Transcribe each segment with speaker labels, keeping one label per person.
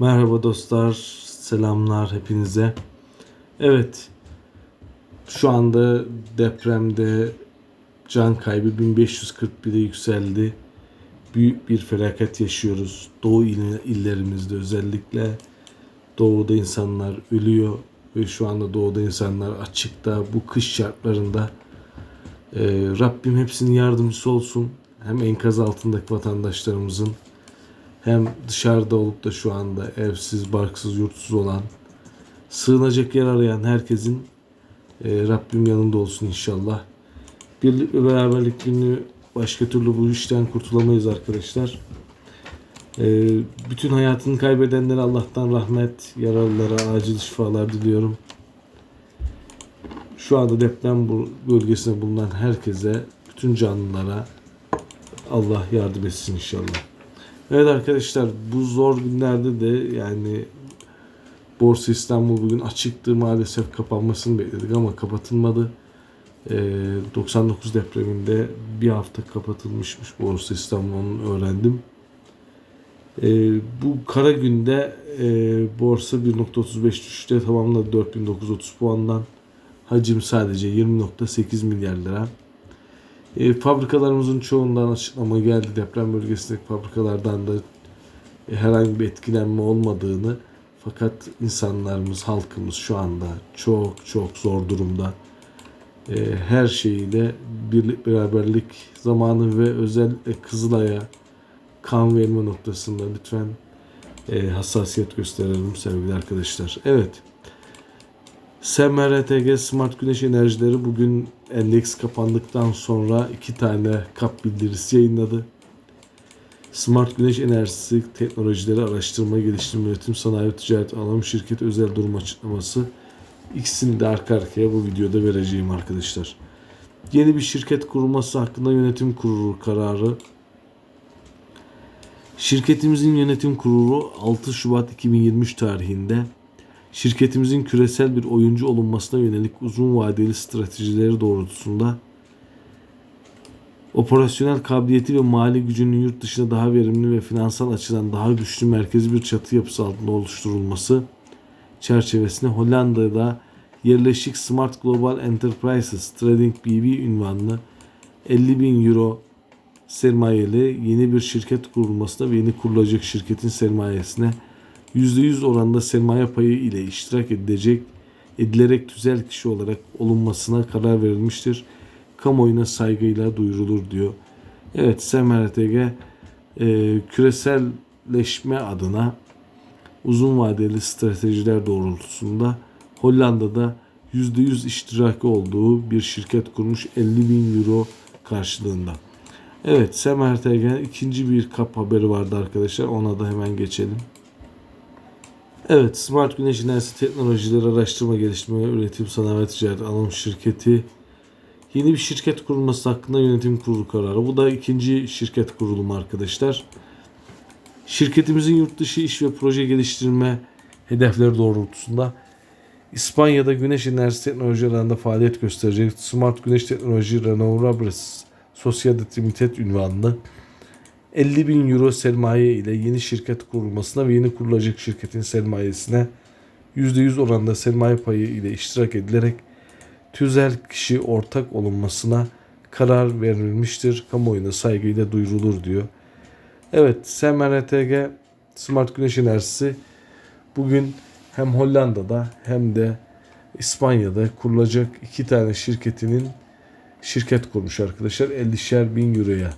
Speaker 1: Merhaba dostlar, selamlar hepinize. Evet, şu anda depremde can kaybı 1541'e yükseldi. Büyük bir felaket yaşıyoruz. Doğu il- illerimizde özellikle doğuda insanlar ölüyor ve şu anda doğuda insanlar açıkta bu kış şartlarında e, Rabbim hepsinin yardımcısı olsun. Hem enkaz altındaki vatandaşlarımızın hem dışarıda olup da şu anda evsiz, barksız, yurtsuz olan, sığınacak yer arayan herkesin e, Rabbim yanında olsun inşallah. Birlik ve beraberlik günü başka türlü bu işten kurtulamayız arkadaşlar. E, bütün hayatını kaybedenlere Allah'tan rahmet, yaralılara acil şifalar diliyorum. Şu anda deprem bölgesinde bulunan herkese, bütün canlılara Allah yardım etsin inşallah. Evet arkadaşlar bu zor günlerde de yani Borsa İstanbul bugün açıktı maalesef kapanmasını bekledik ama kapatılmadı. Ee, 99 depreminde bir hafta kapatılmışmış Borsa İstanbul onu öğrendim. Ee, bu kara günde e, borsa 1.35 düşüşte tamamladı 4930 puandan. Hacim sadece 20.8 milyar lira. E, fabrikalarımızın çoğundan açıklama geldi. Deprem bölgesindeki fabrikalardan da e, herhangi bir etkilenme olmadığını fakat insanlarımız, halkımız şu anda çok çok zor durumda. E, her şeyiyle birlik beraberlik zamanı ve özellikle Kızılay'a kan verme noktasında lütfen e, hassasiyet gösterelim sevgili arkadaşlar. Evet. SMRTG Smart Güneş Enerjileri bugün endeks kapandıktan sonra iki tane kap bildirisi yayınladı. Smart Güneş Enerjisi Teknolojileri Araştırma Geliştirme Üretim Sanayi Ticaret Anonim Şirketi özel durum açıklaması ikisini de arka arkaya bu videoda vereceğim arkadaşlar. Yeni bir şirket kurulması hakkında yönetim kurulu kararı Şirketimizin yönetim kurulu 6 Şubat 2023 tarihinde şirketimizin küresel bir oyuncu olunmasına yönelik uzun vadeli stratejileri doğrultusunda operasyonel kabiliyeti ve mali gücünün yurt dışında daha verimli ve finansal açıdan daha güçlü merkezi bir çatı yapısı altında oluşturulması çerçevesinde Hollanda'da yerleşik Smart Global Enterprises Trading BV ünvanlı 50 bin euro sermayeli yeni bir şirket kurulmasına ve yeni kurulacak şirketin sermayesine %100 oranda sermaye payı ile iştirak edilecek edilerek tüzel kişi olarak olunmasına karar verilmiştir. Kamuoyuna saygıyla duyurulur diyor. Evet SMRTG e, küreselleşme adına uzun vadeli stratejiler doğrultusunda Hollanda'da %100 iştiraki olduğu bir şirket kurmuş 50 bin euro karşılığında. Evet SMRTG'nin ikinci bir kap haberi vardı arkadaşlar. Ona da hemen geçelim. Evet, Smart Güneş Enerjisi Teknolojileri Araştırma Geliştirme Üretim Sanayi Ticaret Anonim Şirketi yeni bir şirket kurulması hakkında yönetim kurulu kararı. Bu da ikinci şirket kurulumu arkadaşlar. Şirketimizin yurt dışı iş ve proje geliştirme hedefleri doğrultusunda İspanya'da güneş enerjisi teknoloji alanında faaliyet gösterecek Smart Güneş Teknoloji Renovables Sociedad Limited ünvanlı 50 bin euro sermaye ile yeni şirket kurulmasına ve yeni kurulacak şirketin sermayesine %100 oranda sermaye payı ile iştirak edilerek tüzel kişi ortak olunmasına karar verilmiştir. Kamuoyuna saygıyla duyurulur diyor. Evet SMRTG Smart Güneş Enerjisi bugün hem Hollanda'da hem de İspanya'da kurulacak iki tane şirketinin şirket kurmuş arkadaşlar 50'şer bin euroya.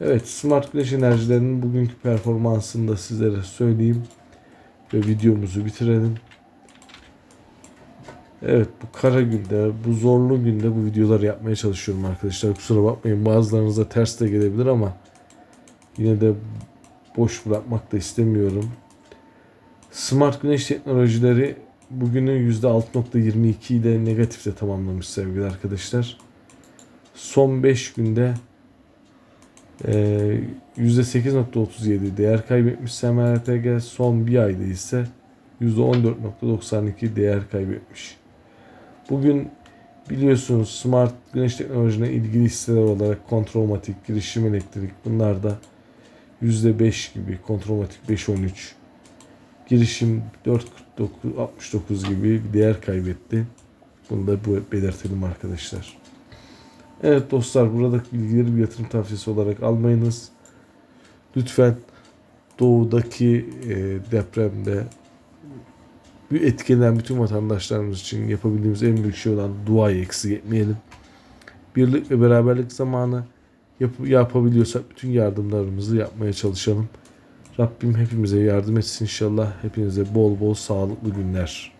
Speaker 1: Evet Smart Güneş Enerjilerinin bugünkü performansını da sizlere söyleyeyim ve videomuzu bitirelim. Evet bu kara günde, bu zorlu günde bu videoları yapmaya çalışıyorum arkadaşlar. Kusura bakmayın bazılarınıza ters de gelebilir ama yine de boş bırakmak da istemiyorum. Smart Güneş Teknolojileri bugünün %6.22 ile negatifte tamamlamış sevgili arkadaşlar. Son 5 günde ee, %8.37 değer kaybetmiş SMRTG son bir ayda ise %14.92 değer kaybetmiş. Bugün biliyorsunuz smart güneş teknolojisine ilgili hisseler olarak kontrolmatik, girişim elektrik bunlar da %5 gibi kontrolmatik 5.13 Girişim 4.69 gibi bir değer kaybetti. Bunu da belirtelim arkadaşlar. Evet dostlar buradaki bilgileri bir yatırım tavsiyesi olarak almayınız. Lütfen doğudaki e, depremde etkilenen bütün vatandaşlarımız için yapabildiğimiz en büyük şey olan duayı eksik etmeyelim. Birlik ve beraberlik zamanı yap, yapabiliyorsak bütün yardımlarımızı yapmaya çalışalım. Rabbim hepimize yardım etsin inşallah. Hepinize bol bol sağlıklı günler.